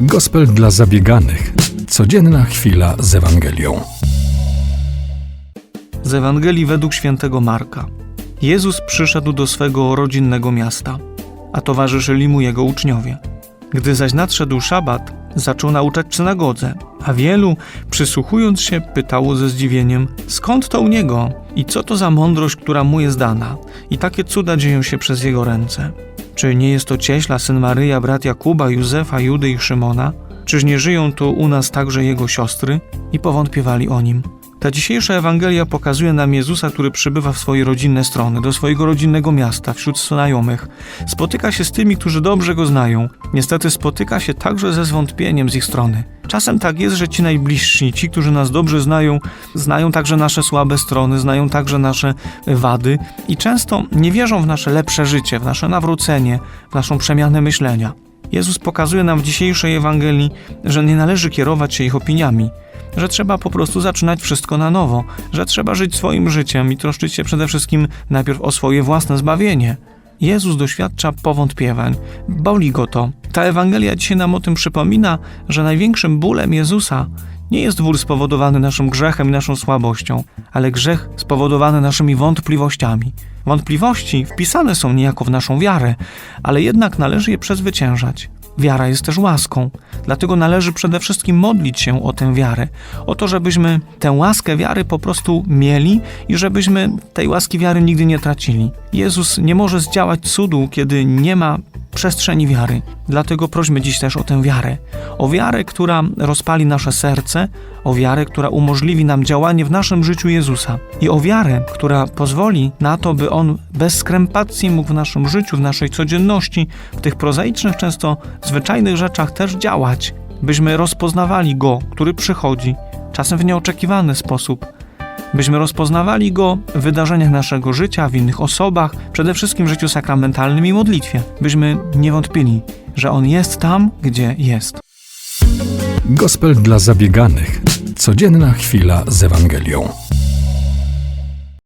Gospel dla zabieganych. Codzienna chwila z Ewangelią. Z Ewangelii według świętego Marka. Jezus przyszedł do swego rodzinnego miasta, a towarzyszyli mu jego uczniowie. Gdy zaś nadszedł szabat, zaczął nauczać synagodze, a wielu, przysłuchując się, pytało ze zdziwieniem, skąd to u niego i co to za mądrość, która mu jest dana i takie cuda dzieją się przez jego ręce. Czy nie jest to cieśla, syn Maryja, brat Jakuba, Józefa, Judy i Szymona? Czyż nie żyją tu u nas także jego siostry? I powątpiewali o nim. Ta dzisiejsza Ewangelia pokazuje nam Jezusa, który przybywa w swoje rodzinne strony, do swojego rodzinnego miasta, wśród znajomych. Spotyka się z tymi, którzy dobrze go znają. Niestety spotyka się także ze zwątpieniem z ich strony. Czasem tak jest, że ci najbliżsi, ci, którzy nas dobrze znają, znają także nasze słabe strony, znają także nasze wady i często nie wierzą w nasze lepsze życie, w nasze nawrócenie, w naszą przemianę myślenia. Jezus pokazuje nam w dzisiejszej Ewangelii, że nie należy kierować się ich opiniami, że trzeba po prostu zaczynać wszystko na nowo, że trzeba żyć swoim życiem i troszczyć się przede wszystkim najpierw o swoje własne zbawienie. Jezus doświadcza powątpiewań, boli go to. Ta Ewangelia dzisiaj nam o tym przypomina, że największym bólem Jezusa nie jest ból spowodowany naszym grzechem i naszą słabością, ale grzech spowodowany naszymi wątpliwościami. Wątpliwości wpisane są niejako w naszą wiarę, ale jednak należy je przezwyciężać. Wiara jest też łaską, dlatego należy przede wszystkim modlić się o tę wiarę, o to, żebyśmy tę łaskę wiary po prostu mieli i żebyśmy tej łaski wiary nigdy nie tracili. Jezus nie może zdziałać cudu, kiedy nie ma przestrzeni wiary. Dlatego prośmy dziś też o tę wiarę. O wiarę, która rozpali nasze serce, o wiarę, która umożliwi nam działanie w naszym życiu Jezusa. I o wiarę, która pozwoli na to, by On bez skrępacji mógł w naszym życiu, w naszej codzienności, w tych prozaicznych, często zwyczajnych rzeczach też działać. Byśmy rozpoznawali Go, który przychodzi, czasem w nieoczekiwany sposób, byśmy rozpoznawali Go w wydarzeniach naszego życia, w innych osobach, przede wszystkim w życiu sakramentalnym i modlitwie, byśmy nie wątpili, że On jest tam, gdzie jest. Gospel dla zabieganych. Codzienna chwila z Ewangelią.